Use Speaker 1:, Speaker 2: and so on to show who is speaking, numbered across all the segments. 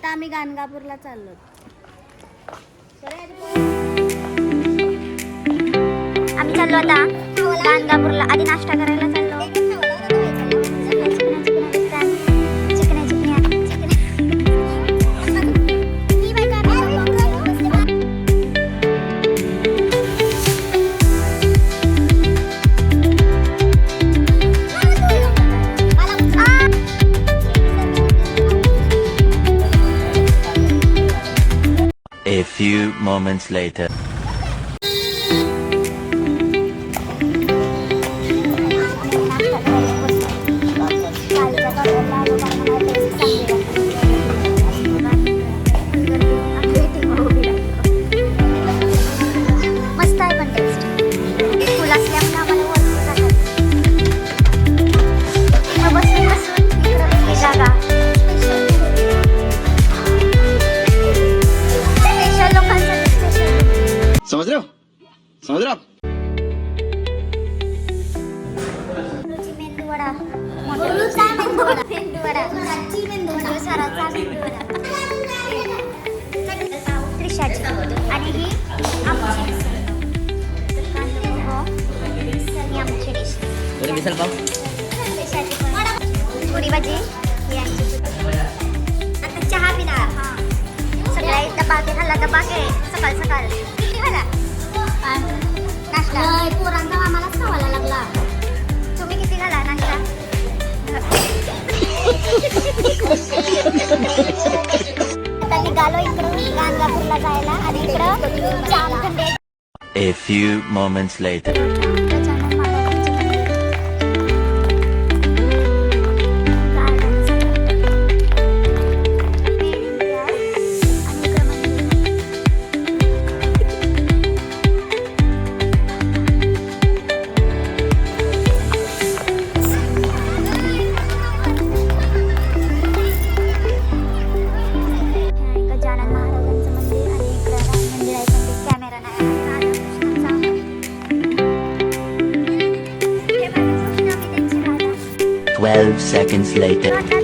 Speaker 1: आता आम्ही गाणगापूरला चाललो आम्ही चाललो आता गाणगापूरला. आधी नाश्ता करायला
Speaker 2: few moments later.
Speaker 1: मेंदूवडा त्रिशाची. आणि ही आमची. ही डिश.
Speaker 3: मिसल पाव.
Speaker 1: त्रिशाची पण. पुरी भाजी. ही आमची आता चहा पिणार. हा. सगळ्या डबा खाल्ला डबा घे सकाळ सकाळ. किती पोरांचा खावायला लागला तुम्ही किती नाश्ता आता निघालो इकडून गाणगापूरला जायला आणि इकडं जामखंडे
Speaker 2: A few moments later. Seconds later.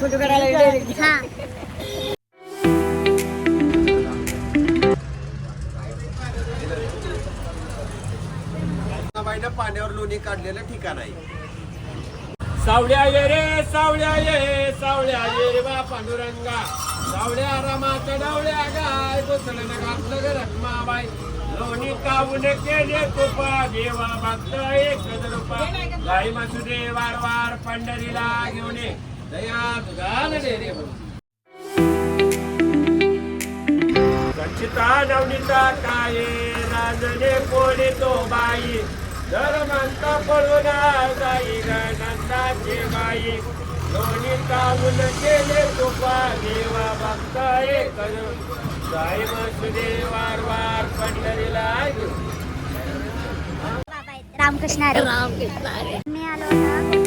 Speaker 3: Photo काढायला
Speaker 1: हा
Speaker 4: बाईनं पाण्यावर लोणी काढलेलं ठिकाण आहे.
Speaker 5: सावळ्या ये रे सावळ्या ये सावळ्या ये रे बा पांडुरंगा. डावड्या रामाच्या डावड्या गाय बसलं ना घातलं ग रखमाबाई. लोणी कावून केले तुपा? देवा भक्त एक रूपा. गाई मासुदे वार वार पंढरीला घेऊन ये. दयात घाल रे रे सचिता नवनीता काय राजने कोणी तो बाई? धर्मांता पळून जाई गणंदाची बाई. दोन्ही काऊन केले तुपा देवा भक्त एक मसुदे वार वार पंढरीला.
Speaker 1: रामकृष्ण
Speaker 3: रामकृष्ण.
Speaker 1: मी आलो होता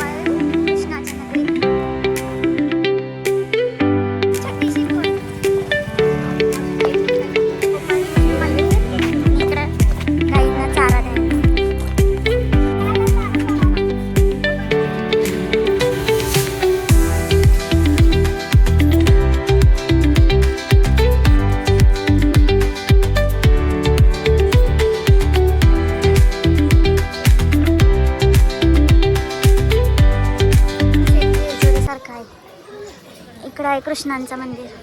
Speaker 2: कृष्णांचं मंदिर.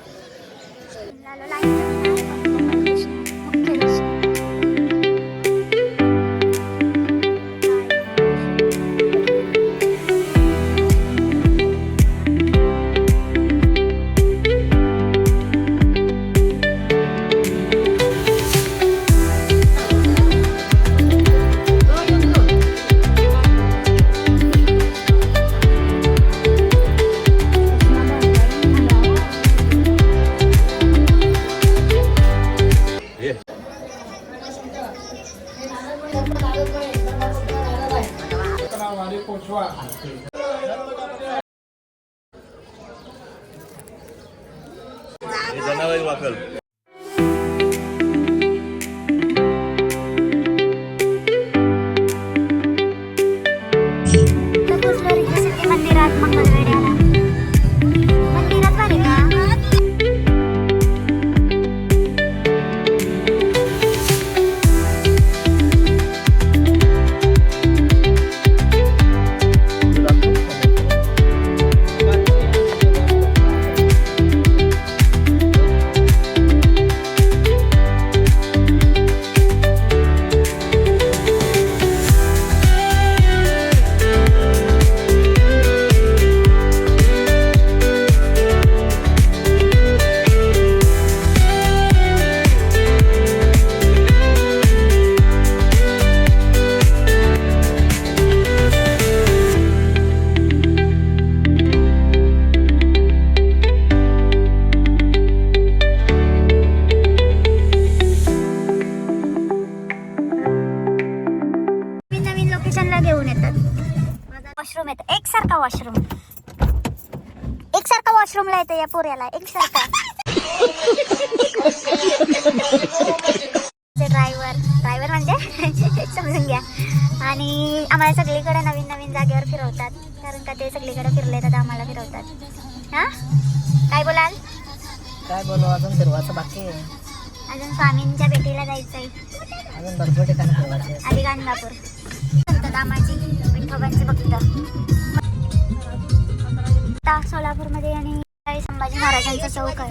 Speaker 2: इथं वॉशरूम एकसारखा वॉशरूमला येतं या पोऱ्याला एकसारखा. ड्रायव्हर ड्रायव्हर म्हणजे समजून घ्या. आणि आम्हाला सगळीकडे नवीन नवीन जागेवर फिरवतात कारण का ते सगळीकडे फिरले तर आम्हाला फिरवतात. हा? काय बोलाल?
Speaker 3: काय बोलू अजून फिरवायचं बाकी आहे.
Speaker 2: अजून स्वामींच्या भेटीला जायचंय.
Speaker 3: अजून भरपूर ठिकाणी फिरवायचे
Speaker 2: आधी गाणगापूर. संत दामाजी विठोबांचे भक्त. आता सोलापूरमध्ये आणि संभाजी महाराजांचा चौक आहे.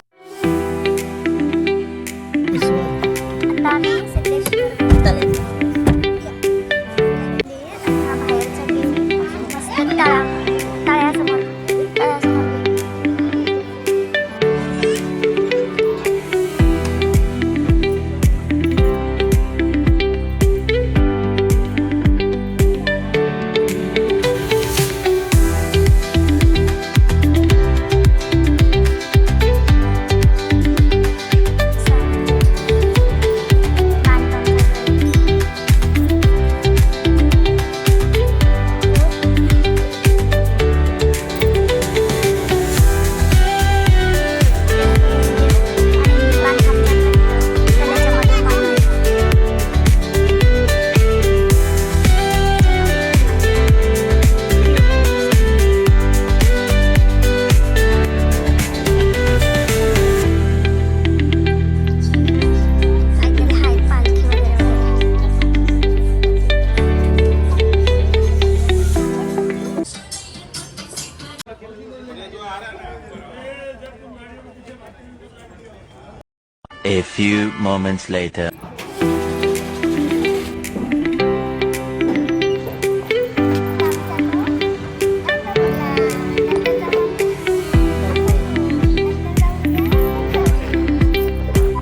Speaker 1: moments later.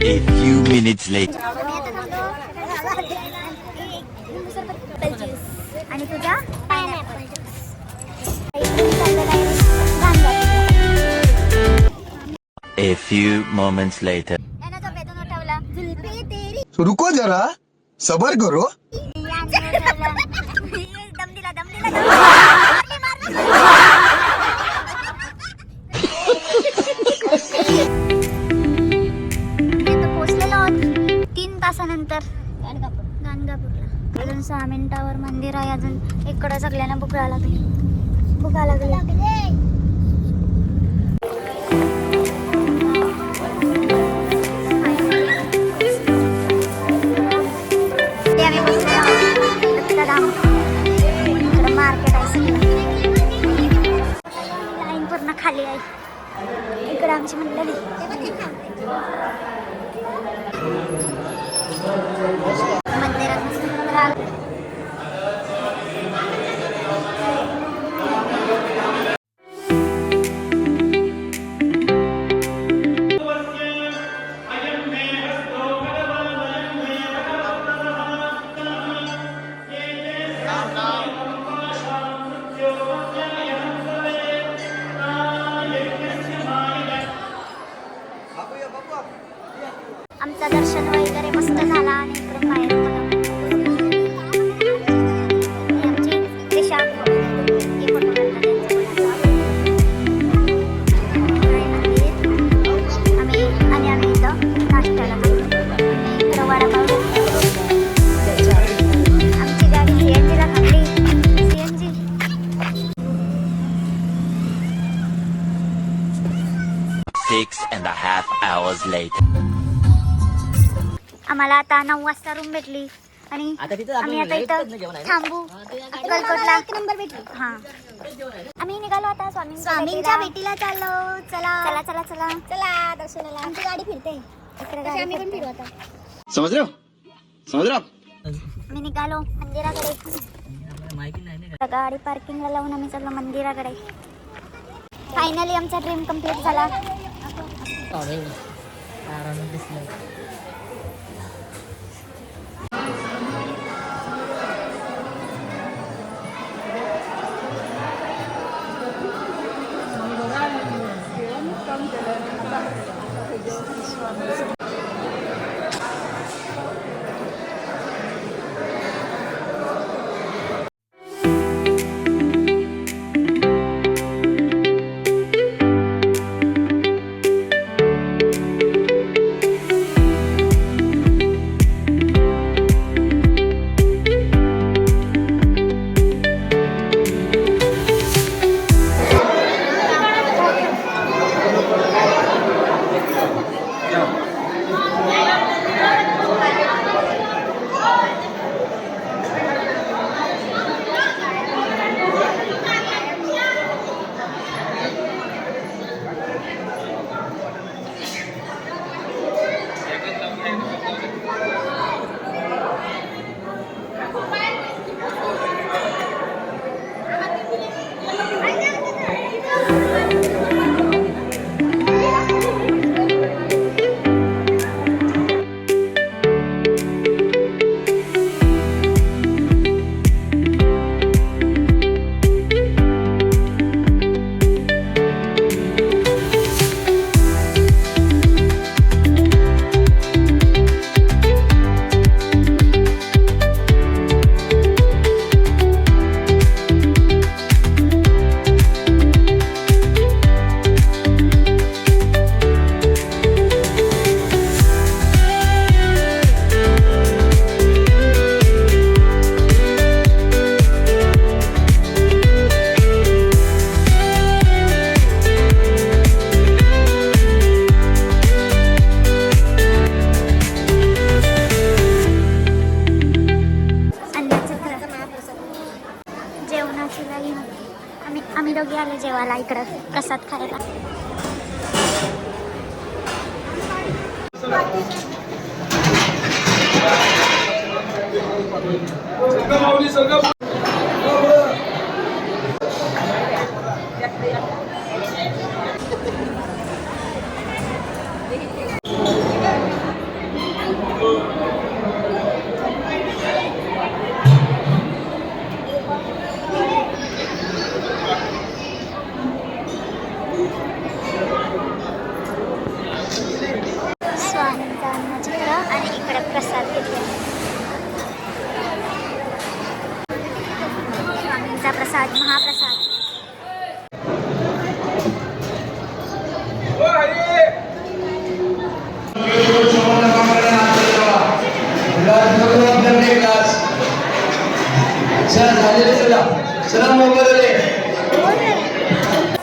Speaker 1: A few minutes later.
Speaker 2: आणि तुझ्या
Speaker 1: A few moments later.
Speaker 6: रुको जरा. सबर करो.
Speaker 2: दम दिला दम दिला तीन तासानंतर गाणगापूरला अजून सहा मिनिटावर मंदिर आहे अजून इकडं सगळ्यांना बुकळा लागली. भुका लागला. खाली आहे. इकडे आमची मंडळी. मंदिरात.
Speaker 1: Six and a half hours later.
Speaker 2: आम्हाला आता नऊ वाजता रूम भेटली. आणि
Speaker 3: आता तिथं
Speaker 2: आम्ही आता
Speaker 3: आम्ही
Speaker 2: इथं? थांबू. गलकोटला नंबर भेटली. हा. आम्ही निघालो आता स्वामी स्वामींच्या भेटीला. चाललो. चला. चला चला चला. चला दर्शनाला. आमची गाडी फिरते. इकडे गाडी आम्ही पण फिरू आता.
Speaker 6: समझ रहे हो समझ रहे हो आप
Speaker 2: मी निघालो मंदिराकडे. गाडी पार्किंगला लावून आम्ही चाललो मंदिराकडे. फायनली आमचा ड्रीम कंप्लीट झाला. Okay. Araw ng display. दोघे इकडं प्रसाद खायला. स्वामींचा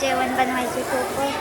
Speaker 2: जेवण बनवायची खूप